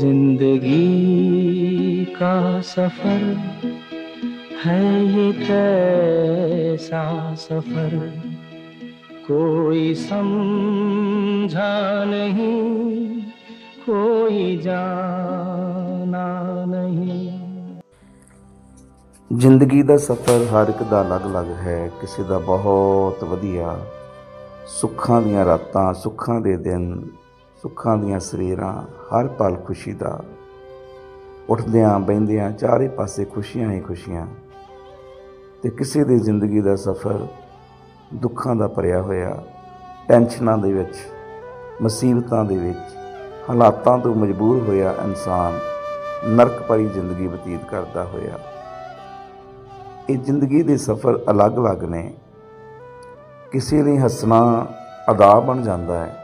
जिंदगी का सफर है ये कैसा सफर कोई समझा नहीं कोई जाना नहीं ਜ਼ਿੰਦਗੀ ਦਾ ਸਫ਼ਰ ਹਰ ਇੱਕ ਦਾ ਅਲੱਗ-ਅਲੱਗ ਹੈ ਕਿਸੇ ਦਾ ਬਹੁਤ ਵਧੀਆ ਸੁੱਖਾਂ ਦੀਆਂ ਰਾਤਾਂ ਸੁੱਖਾਂ ਦੇ ਦਿਨ ਸੁੱਖਾਂ ਦੀਆਂ ਸਵੇਰਾਂ ਹਰ ਪਲ ਖੁਸ਼ੀ ਦਾ। ਉੱਠਦਿਆਂ ਬਹਿੰਦਿਆਂ ਚਾਰੇ ਪਾਸੇ ਖੁਸ਼ੀਆਂ ਹੀ ਖੁਸ਼ੀਆਂ। ਤੇ ਕਿਸੇ ਦੀ ਜ਼ਿੰਦਗੀ ਦਾ ਸਫ਼ਰ ਦੁੱਖਾਂ ਦਾ ਭਰਿਆ ਹੋਇਆ, ਟੈਨਸ਼ਨਾਂ ਦੇ ਵਿੱਚ, ਮੁਸੀਬਤਾਂ ਦੇ ਵਿੱਚ, ਹਾਲਾਤਾਂ ਤੋਂ ਮਜਬੂਰ ਹੋਇਆ ਇਨਸਾਨ ਨਰਕ ਭਰੀ ਜ਼ਿੰਦਗੀ ਬਤੀਤ ਕਰਦਾ ਹੋਇਆ। ਇਹ ਜ਼ਿੰਦਗੀ ਦੇ ਸਫ਼ਰ ਅਲੱਗ-ਅਲੱਗ ਨੇ। ਕਿਸੇ ਲਈ ਹੱਸਣਾ ਅਦਾ ਬਣ ਜਾਂਦਾ ਹੈ।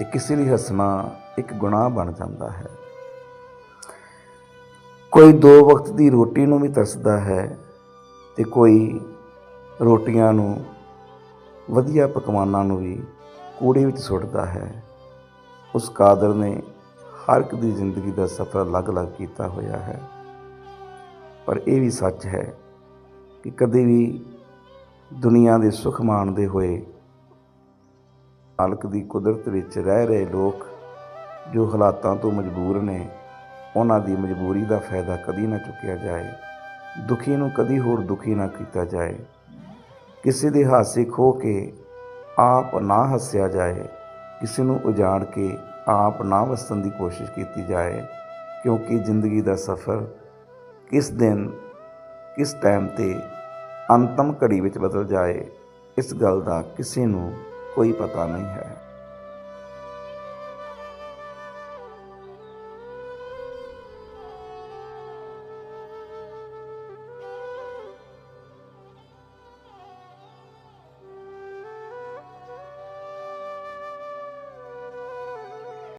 ਤੇ ਕਿਸੇ ਲਈ ਹੱਸਣਾ ਇੱਕ ਗੁਨਾਹ ਬਣ ਜਾਂਦਾ ਹੈ। ਕੋਈ ਦੋ ਵਕਤ ਦੀ ਰੋਟੀ ਨੂੰ ਵੀ ਤਰਸਦਾ ਹੈ ਤੇ ਕੋਈ ਰੋਟੀਆਂ ਨੂੰ ਵਧੀਆ ਪਕਵਾਨਾਂ ਨੂੰ ਵੀ ਕੂੜੇ ਵਿੱਚ ਸੁੱਟਦਾ ਹੈ। ਉਸ ਕਾਦਰ ਨੇ ਹਰ ਇੱਕ ਦੀ ਜ਼ਿੰਦਗੀ ਦਾ ਸਫ਼ਰ ਅਲੱਗ-ਅਲੱਗ ਕੀਤਾ ਹੋਇਆ ਹੈ। ਪਰ ਇਹ ਵੀ ਸੱਚ ਹੈ ਕਿ ਕਦੇ ਵੀ ਦੁਨੀਆ ਦੇ ਸੁਖ ਮਾਣਦੇ ਹੋਏ ਮਾਲਕ ਦੀ ਕੁਦਰਤ ਵਿੱਚ ਰਹਿ ਰਹੇ ਲੋਕ ਜੋ ਹਾਲਾਤਾਂ ਤੋਂ ਮਜਬੂਰ ਨੇ, ਉਹਨਾਂ ਦੀ ਮਜਬੂਰੀ ਦਾ ਫਾਇਦਾ ਕਦੀ ਨਾ ਚੁੱਕਿਆ ਜਾਏ, ਦੁਖੀ ਨੂੰ ਕਦੀ ਹੋਰ ਦੁਖੀ ਨਾ ਕੀਤਾ ਜਾਏ। ਕਿਸੇ ਦੇ ਹਾਸੇ ਖੋ ਕੇ ਆਪ ਨਾ ਹੱਸਿਆ ਜਾਏ, ਕਿਸੇ ਨੂੰ ਉਜਾੜ ਕੇ ਆਪ ਨਾ ਵਸਣ ਦੀ ਕੋਸ਼ਿਸ਼ ਕੀਤੀ ਜਾਏ, ਕਿਉਂਕਿ ਜ਼ਿੰਦਗੀ ਦਾ ਸਫ਼ਰ ਕਿਸ ਦਿਨ, ਕਿਸ ਟਾਈਮ ਤੇ ਅੰਤਮ ਘੜੀ ਵਿੱਚ ਬਦਲ ਜਾਏ, ਇਸ ਗੱਲ ਦਾ ਕਿਸੇ ਨੂੰ ਕੋਈ ਪਤਾ ਨਹੀਂ ਹੈ।